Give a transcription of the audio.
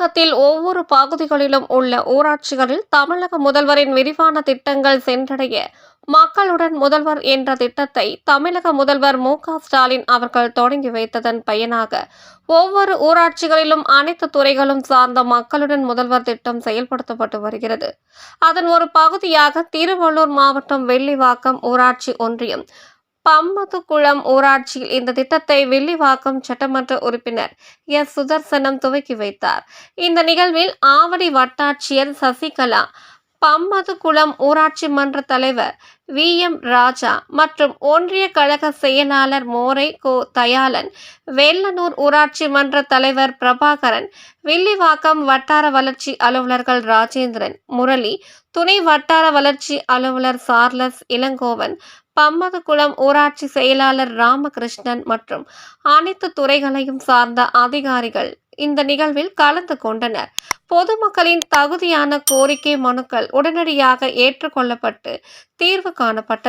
தமிழகத்தில் ஒவ்வொரு பகுதிகளிலும் உள்ள ஊராட்சிகளில் தமிழக முதல்வரின் விரிவான திட்டங்கள் சென்றடைய மக்களுடன் முதல்வர் என்ற திட்டத்தை தமிழக முதல்வர் மு ஸ்டாலின் அவர்கள் தொடங்கி வைத்ததன் பயனாக ஒவ்வொரு ஊராட்சிகளிலும் அனைத்து துறைகளும் சார்ந்த மக்களுடன் முதல்வர் திட்டம் செயல்படுத்தப்பட்டு வருகிறது. அதன் ஒரு பகுதியாக திருவள்ளூர் மாவட்டம் வெள்ளிவாக்கம் ஊராட்சி ஒன்றியம் பம்மதுக்குளம் ஊராட்சியில் இந்த திட்டத்தை வில்லிவாக்கம் சட்டமன்ற உறுப்பினர் எஸ். சுதர்சனம் துவக்கி வைத்தார். இந்த நிகழ்வில் ஆவடி வட்டாட்சியர் சசிகலா பம்மதுகுளம் ஊராட்சி மன்ற தலைவர் வி. எம். ராஜா மற்றும் ஒன்றிய கழக செயலாளர் மோரை கோ. தயாளன் வெள்ளனூர் ஊராட்சி மன்ற தலைவர் பிரபாகரன் வில்லிவாக்கம் வட்டார வளர்ச்சி அலுவலர்கள் ராஜேந்திரன் முரளி துணை வட்டார வளர்ச்சி அலுவலர் சார்லஸ் இளங்கோவன் பம்மதுகுளம் ஊராட்சி செயலாளர் ராமகிருஷ்ணன் மற்றும் அனைத்து துறைகளையும் சார்ந்த அதிகாரிகள் இந்த நிகழ்வில் கலந்து கொண்டனர். பொதுமக்களின் தகுதியான கோரிக்கை மனுக்கள் உடனடியாக ஏற்றுக்கொள்ளப்பட்டு தீர்வு காணப்பட்டது.